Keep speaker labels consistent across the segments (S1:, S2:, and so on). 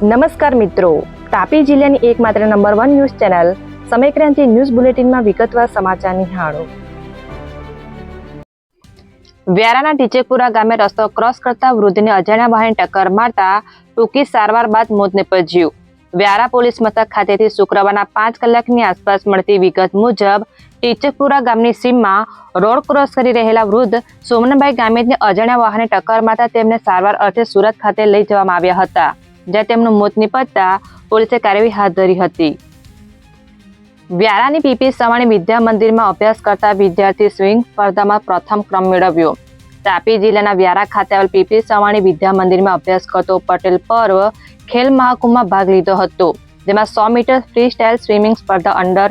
S1: નમસ્કાર મિત્રો. તાપી જિલ્લાની એકમાત્ર number one news channel Samaykranti news બુલેટિનમાં વિગતવાર સમાચાર નિહાળો વ્યારાના ટીચેકપુરા ગામે રસ્તો ક્રોસ કરતા વૃદ્ધને અજાણ્યા વાહને ટક્કર મારતા ટૂંકી સારવાર બાદ મોત નીપજ્યું. વ્યારા પોલીસ મથક ખાતેથી શુક્રવારના પાંચ કલાકની આસપાસ મળતી વિગત મુજબ, ટીચકપુરા ગામની સીમમાં રોડ ક્રોસ કરી રહેલા વૃદ્ધ સોમનભાઈ ગામિતને અજાણ્યા વાહને ટક્કર મારતા તેમને સારવાર અર્થે સુરત ખાતે લઈ જવામાં આવ્યા હતા. જ્યાં તેમનું મોત નિપજતા પોલીસે કાર્યવાહી હાથ ધરી હતી. વ્યારાની પીપી સવાણી વિદ્યા મંદિરમાં અભ્યાસ કરતા વિદ્યાર્થી સ્વિંગ સ્પર્ધામાં પ્રથમ ક્રમ મેળવ્યો. તાપી જિલ્લાના વ્યારા ખાતે આવેલ પીપી સવાણી વિદ્યા મંદિરમાં અભ્યાસ કરતો પટેલ પર્વ ખેલ મહાકુંભમાં ભાગ લીધો હતો. જેમાં સો મીટર ફ્રી સ્ટાઇલ સ્વિમિંગ સ્પર્ધા અંડર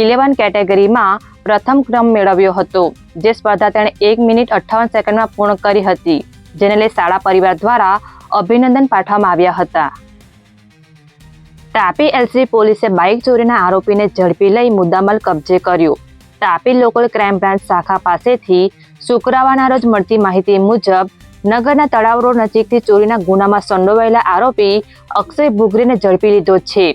S1: ઇલેવન કેટેગરીમાં પ્રથમ ક્રમ મેળવ્યો હતો, જે સ્પર્ધા તેણે એક મિનિટ અઠ્ઠાવન સેકન્ડમાં પૂર્ણ કરી હતી, જેને લઈ શાળા પરિવાર દ્વારા અભિનંદન પાઠવવામાં આવ્યા હતા. તાપી એલસી પોલીસે બાઇક ચોરીના આરોપીને ઝડપી લઈ મુદ્દામાલ કબજે કર્યો. તાપી લોકલ ક્રાઇમ બ્રાન્ચ શાખા પાસેથી શુક્રવારના રોજ મળતી માહિતી મુજબ, નગરના તળાવ રોડ નજીકથી ચોરીના ગુનામાં સંડોવાયેલા આરોપી અક્ષય ભુગરીને ઝડપી લીધો છે.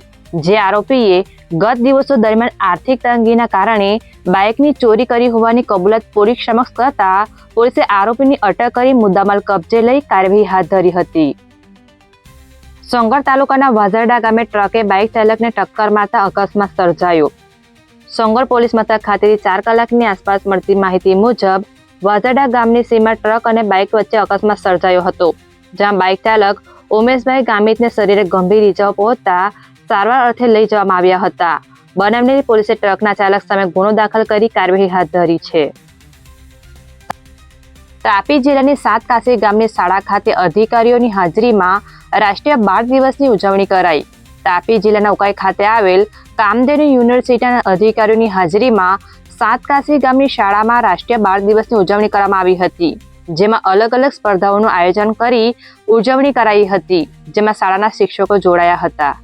S1: જે આરોપીએ ગત દિવસો દરમિયાન આર્થિક તંગીના કારણે બાઇકની ચોરી કરી હોવાની કબૂલાત પોલીસ સમક્ષ કરતા પોલીસે આરોપીની અટક કરી મુદ્દામાલ કબજે લઈ કાર્યવાહી હાથ ધરી હતી. સોંગર તાલુકાના વાઝરડા ગામે ટ્રકે બાઇક ચાલકને ટક્કર મારતા અકસ્માત સર્જાયો. સોંગર પોલીસ મથક ખાતેથી ચાર કલાકની આસપાસ મળતી માહિતી મુજબ, વાઝરડા ગામની સીમા ટ્રક અને બાઇક વચ્ચે અકસ્માત સર્જાયો હતો, જ્યાં બાઇક ચાલક ઉમેશભાઈ ગામિતને શરીરે ગંભીર ઇજાઓ પહોંચતા સારવાર અર્થે લઈ જવામાં આવ્યા હતા. બનાવની પોલીસે ટ્રકના ચાલક સામે ગુનો દાખલ કરી કાર્યવાહી હાથ ધરી છે. તાપી જિલ્લાની સાત કાસી ગામની શાળા ખાતે અધિકારીઓની હાજરીમાં રાષ્ટ્રીય બાળ દિવસની ઉજવણી કરાઈ. તાપી જિલ્લાના ઉકાઈ ખાતે આવેલ કામદેવ યુનિવર્સિટીના અધિકારીઓની હાજરીમાં સાત કાસી ગામની શાળામાં રાષ્ટ્રીય બાળ દિવસની ઉજવણી કરવામાં આવી હતી, જેમાં અલગ અલગ સ્પર્ધાઓનું આયોજન કરી ઉજવણી કરાઈ હતી, જેમાં શાળાના શિક્ષકો જોડાયા હતા.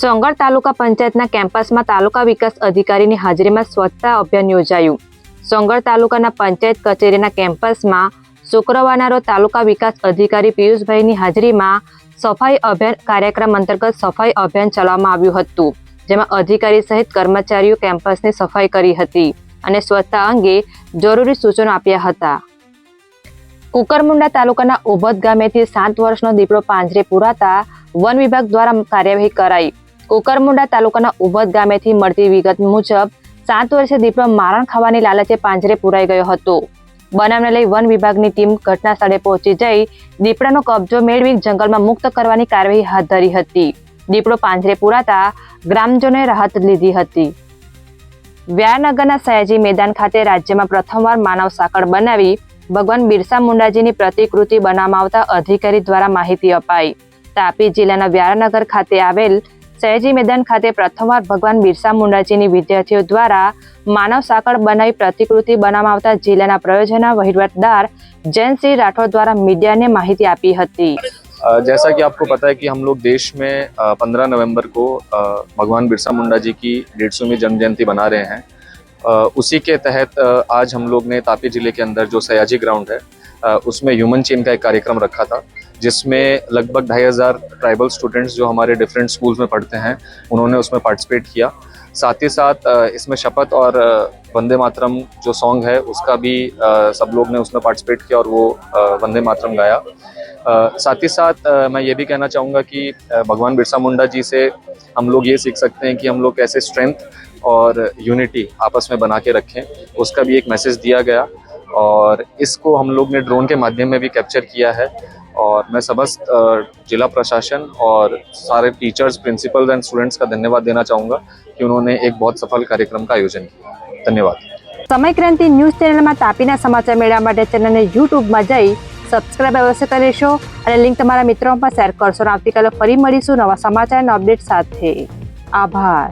S1: સોંગર તાલુકા પંચાયતના કેમ્પસમાં તાલુકા વિકાસ અધિકારીની હાજરીમાં સ્વચ્છતા અભિયાન યોજાયું. સોંગળ તાલુકાના પંચાયત કચેરીના કેમ્પસમાં શુક્રવારના રોજ તાલુકા વિકાસ અધિકારી પિયુષભાઈની હાજરીમાં સફાઈ અભિયાન કાર્યક્રમ અંતર્ગત સફાઈ અભિયાન ચલાવવામાં આવ્યું હતું, જેમાં અધિકારી સહિત કર્મચારીઓ કેમ્પસની સફાઈ કરી હતી અને સ્વચ્છતા અંગે જરૂરી સૂચનો આપ્યા હતા. કુકરમુંડા તાલુકાના ઓભદ ગામેથી સાત વર્ષનો દીપડો પાંજરે પુરાતા વન વિભાગ દ્વારા કાર્યવાહી કરાઈ. કુકરમુંડા તાલુકાના ઉભદ ગામેથી મળતી વિગત મુજબ, સાત વર્ષે દીપડો મારણ ખાવાની લાલચે પાંજરે પુરાઈ ગયો હતો. બનાવને લઈ વન વિભાગની ટીમ ઘટના સ્થળે પહોંચી જઈ દીપડાનો કબજો મેળવી જંગલમાં મુક્ત કરવાની કાર્યવાહી હાથ ધરી હતી. દીપડો પાંજરે પુરાતા ગ્રામજનોએ રાહત લીધી હતી. વ્યારનગરના સયાજી મેદાન ખાતે રાજ્યમાં પ્રથમવાર માનવ સાંકળ બનાવી ભગવાન બિરસા મુંડાજીની પ્રતિકૃતિ બનાવવામાં આવતા અધિકારી દ્વારા માહિતી અપાઈ. તાપી જિલ્લાના વ્યારનગર ખાતે આવેલ સયાજી મેદાન ખાતે પ્રથમવાર ભગવાન બિરસા મુંડાજીની વિદ્યાર્થીઓ દ્વારા માનવ સાંકળ બનાવી પ્રતિકૃતિ બનાવવામાં આવતા જિલ્લાના પ્રયોજના વહીવટદાર જયંતસિંહ રાઠોડ દ્વારા મીડિયાને માહિતી આપી હતી
S2: अ, जैसा कि आपको पता है कि हम लोग देश में पंद्रह नवंबर को अ, भगवान बिरसा मुंडा जी की डेढ़ सौवीं जन्म जयंती बना रहे हैं अ, उसी के तहत अ, आज हम लोग ने तापी जिले के अंदर जो सयाजी ग्राउंड है अ, उसमें ह्यूमन चेन का एक कार्यक्रम रखा था जिसमें लगभग ढाई हज़ार ट्राइबल स्टूडेंट्स जो हमारे डिफरेंट स्कूल्स में पढ़ते हैं, उन्होंने उसमें पार्टिसिपेट किया। साथ ही साथ इसमें शपथ और वंदे मातरम जो सॉन्ग है, उसका भी सब लोग ने उसमें पार्टिसिपेट किया और वो वंदे मातरम गाया। साथ ही साथ मैं ये भी कहना चाहूँगा कि भगवान बिरसा मुंडा जी से हम लोग ये सीख सकते हैं कि हम लोग कैसे स्ट्रेंथ और यूनिटी आपस में बना के रखें। उसका भी एक मैसेज दिया गया और इसको हम लोग ने ड्रोन के माध्यम में भी कैप्चर किया है। और मैं समस्त अ, जिला प्रशासन और सारे टीचर्स प्रिंसिपल्स एंड स्टूडेंट्स का धन्यवाद देना चाहूँगा कि उन्होंने एक बहुत सफल कार्यक्रम का आयोजन किया धन्यवाद
S1: સમયક્રાંતિ ન્યૂઝ ચેનલમાં તાપીના સમાચાર મેળવવા માટે ચેનલને યુટ્યુબમાં જઈ સબસ્ક્રાઇબ અવશ્ય કરી લેશો અને લિંક તમારા મિત્રોમાં પણ શેર કરશો અને આવતીકાલે ફરી મળીશું નવા સમાચાર અને અપડેટ સાથે આભાર